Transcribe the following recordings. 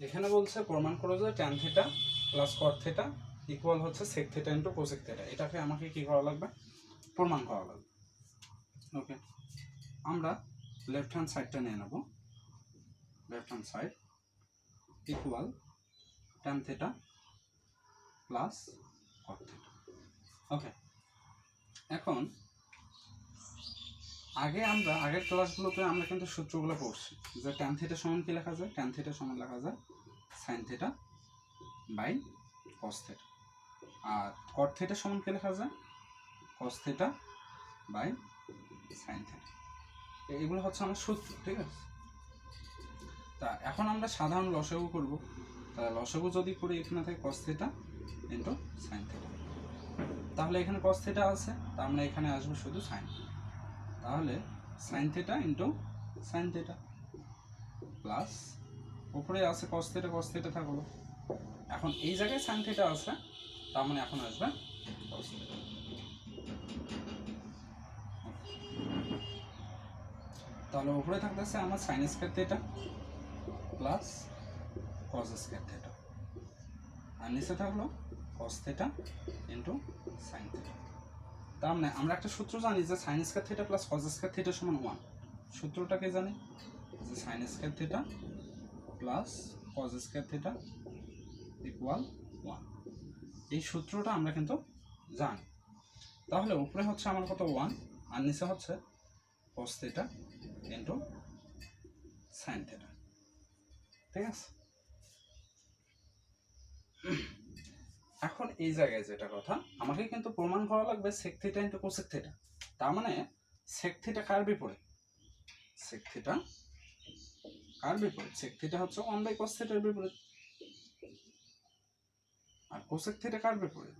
এখানে বলছে প্রমাণ করো যে tan theta plus cot theta equal হচ্ছে sec theta into cosec theta এটাকে আমাকে কি করা লাগবে? প্রমাণ করা লাগবে। ওকে আমরা লেফট হ্যান্ড সাইডটা নিয়ে নেব। Left hand side equal tan theta plus cot theta okay এখন আগে আমরা, আগের ক্লাসগুলোতে আমরা কিন্তু সূত্রগুলো পড়ছি, যে ট্যান থিটা সমান কি লেখা যায়? ট্যান থিটা সমান লেখা যায় sine theta by cos theta R cot theta সমান কি লেখা যায়? Cos theta by sine theta এগুলো হচ্ছে আমার সূত্র, ঠিক আছে? তা এখন আমরা সাধারণ লসাগু করব। তা লসাগু যদি করি এখানে থাকে cos theta into sine theta তাহলে এখানে কস থিটা আছে, তা আমরা এখানে আসব শুধু সাইন তাহলে sine theta into sine theta plus উপরে আছে কস থিটা কস থিটা থাকল এখন এই জায়গায় সাইন থিটা আছে, তার মানে এখন আসবে cos theta। তাহলে উপরে থাকতেছে আমার sine square theta plus cos square theta আর নিচে থাকল cos theta into sine theta তার মানে আমরা একটা সূত্র জানি যে sine square theta plus cos square theta সমান ওয়ান সূত্রটাকে জানি? যে sine square theta plus cos square theta equal one এই সূত্রটা আমরা কিন্তু জানি। তাহলে উপরে হচ্ছে আমার কত ওয়ান আর নিচে হচ্ছে cos theta into sine theta ঠিক আছে? এই জায়গায় যেটা কথা, আমাকে কিন্তু প্রমাণ করা লাগবে sec theta into cosec theta তার মানে সেক থিটা কার বিপরীত? সেক থিটা কার বিপরীত? সেক থিটা হচ্ছে ওয়ান বাই কোস থিটার বিপরীত। আর কোসেক থিটা কার বিপরীত?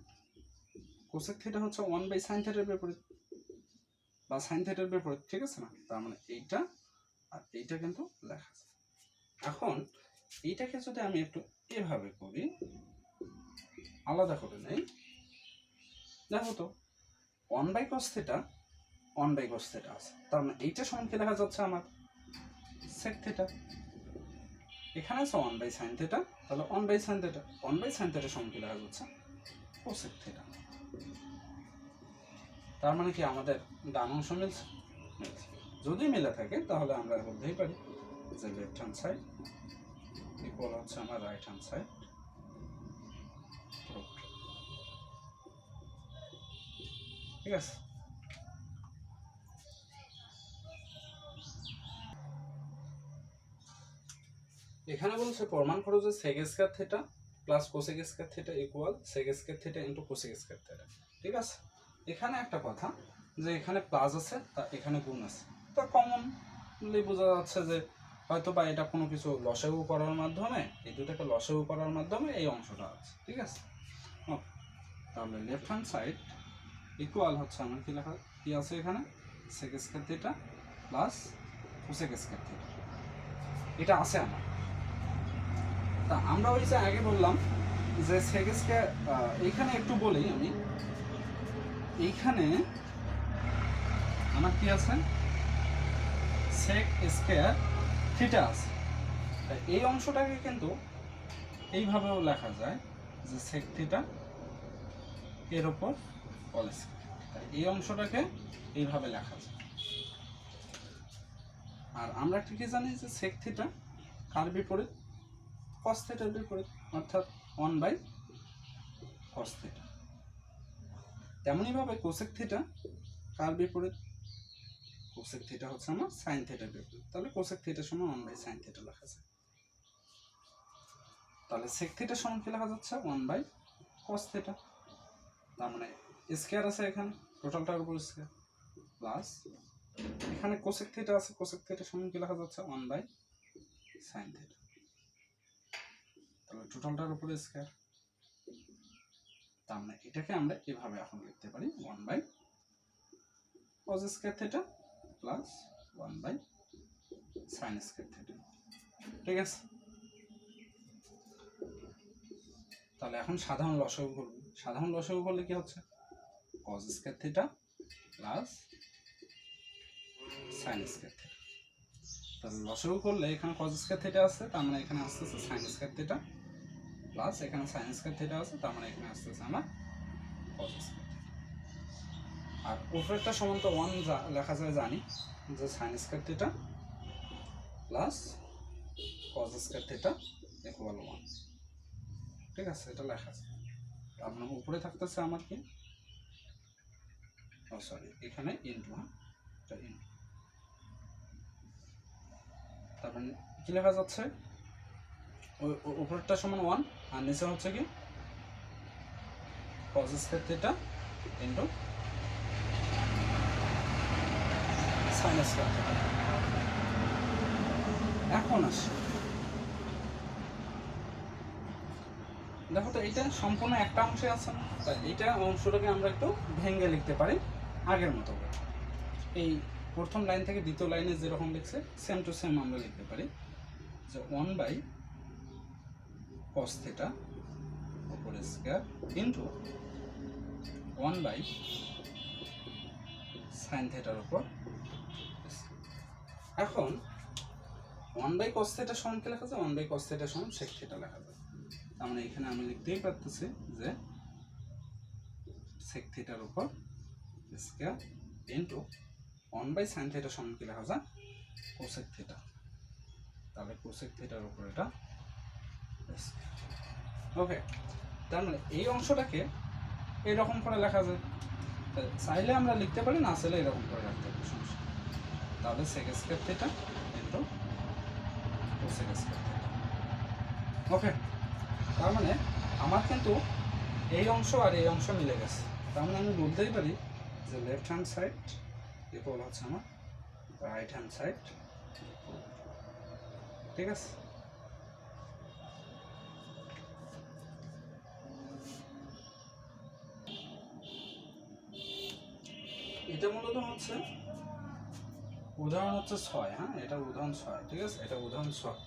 কোসেক থিটা হচ্ছে ওয়ান বাই সাইন থিটার বিপরীত। বা সাইন থিটার বিপরীত, ঠিক আছে না? তার মানে এইটা আর এইটা কিন্তু লেখা আছে। এখন এইটাকে যদি আমি একটু এভাবে করি আলাদা করে নেই। দেখো তো one by cos theta one by cos theta আছে। তার মানে এইটা সমান কি দেখা যাচ্ছে আমার সেক থিটা এখানে আছে ওয়ান বাই সাইন থিটা তাহলে one by sine theta one by sine theta সমান কি দেখা যাচ্ছে কোসেক থিটা তার মানে কি আমাদের ডান অংশ মিলছে? যদি মিলে থাকে, তাহলে আমরা বলতেই পারি যে লেফট হ্যান্ড সাইড ইকুয়াল হচ্ছে আমার রাইট হ্যান্ড সাইড ঠিক আছে। এখানে বলছে প্রমাণ করো যে sec theta plus cosec theta equal sec square theta into cosec theta ঠিক আছে? এখানে একটা কথা যে এখানে প্লাস আছে, তা এখানে গুণ আছে। তা কমনলি বোঝা যাচ্ছে যে হয়তো বা এটা কোনো কিছু লসাগু করার মাধ্যমে, এই দুটাকে লসাগু করার মাধ্যমে এই অংশটা আছে। ঠিক আছে? তাহলে লেফট হ্যান্ড সাইড ইকুয়াল হচ্ছে আমার কি লেখা? কি আছে এখানে? Sec square theta plus cosec square theta এটা আছে আমার। তা আমরা ওই যে আগে বললাম যে সেক স্কয়ার এইখানে একটু বলি আমি। এইখানে আমার কি আছে? সেক স্কয়ার থিটা আছে। তা এই অংশটাকে কিন্তু এইভাবেও লেখা যায় যে সেক থিটা এর ওপর স্কয়ার এই অংশটাকে এইভাবে লেখা যায়। আর আমরা কি জানি যে সেক কার বিপরীত? কস বিপরীত, অর্থাৎ ওয়ান বাই কস থিটা তেমনইভাবে কোসেক থিটা কার বিপরীত? কোসেক থিটা হচ্ছে আমার সাইন থিটার বিপরীত। তাহলে কোসেক থিটা সমান ওয়ান বাই সাইন থিটা লেখা যায়। তাহলে সেক থিটা সমান কি লেখা যাচ্ছে? ওয়ান বাই কস থিটা তার মানে স্কোয়ার আছে এখানে, টোটালটার উপর স্কোয়ার প্লাস এখানে কোসেক থিটা আছে কোসেক থিটা সমান কি লেখা যাচ্ছে? ওয়ান বাই সাইন থিটা তাহলে টোটালটার উপরে স্কোয়ার, তার মানে এটাকে আমরা এভাবে এখন লিখতে পারি one by cos square theta plus one by sine square theta ঠিক আছে? তাহলে এখন সাধারণ লসাগু করব। সাধারণ লসাগু করলে কি হচ্ছে? Cos square theta plus sine square theta তাহলে লসাগু করলে এখানে কজ স্কয়ার থিটা আছে, তার মানে এখানে আসতেছে সাইন স্কয়ার থিটা প্লাস এখানে সাইন স্কয়ার থিটা আছে, তার মানে এখানে আসতেছে আমার কজ আর উপরেরটা সমান তো ওয়ান লেখা যায় জানি যে sine square theta plus cos square theta equal one ঠিক আছে, এটা লেখা আছে। তার মানে উপরে থাকতেছে আমার কি? সরি এখানে ইন্টু হ্যাঁ এটা ইন্টু তারপরে কি লেখা যাচ্ছে? উপরেরটা সমান ওয়ান আর নিচে হচ্ছে কি? কজ স্কয়ার থিটা ইন্টু এখন আসে। দেখো তো এটা সম্পূর্ণ একটা অংশে আছে না। তাই এইটা অংশটাকে আমরা একটু ভেঙে লিখতে পারি। আগের মতো এই প্রথম লাইন থেকে দ্বিতীয় লাইনে যেরকম লিখছে সেম টু সেম আমরা লিখতে পারি। যে ওয়ান বাই কস থেটা উপর square into one by sine থেটার উপর এখন ওয়ান বাই কস থেটা লেখা যায়? ওয়ান বাই কস থেটা সমান সেক থেটা লেখা যায়। তার মানে এখানে আমি লিখতেই পারতেছি যে সেক থিটার উপর square into one by sine সমান কি লেখা যায় কোসেক থিটা তাহলে কোসেক থিটার উপর এটা ওকে তার মানে এই অংশটাকে এরকম করে লেখা যায়। চাইলে আমরা লিখতে পারি, না চাইলে এরকম করে রাখতে পারি, সমস্যা। তাহলে sec square theta into cosec square theta okay তার মানে আমার কিন্তু এই অংশ আর এই অংশ মিলে গেছে। তার মানে আমি বলতেই পারি যে লেফট হ্যান্ড সাইড ইকুয়াল হচ্ছে আমার রাইট হ্যান্ড সাইড ঠিক আছে? এটা মূলত হচ্ছে উদাহরণ হচ্ছে ছয় হ্যাঁ? এটা উদাহরণ ছয়, ঠিক আছে? এটা উদাহরণ ছয়।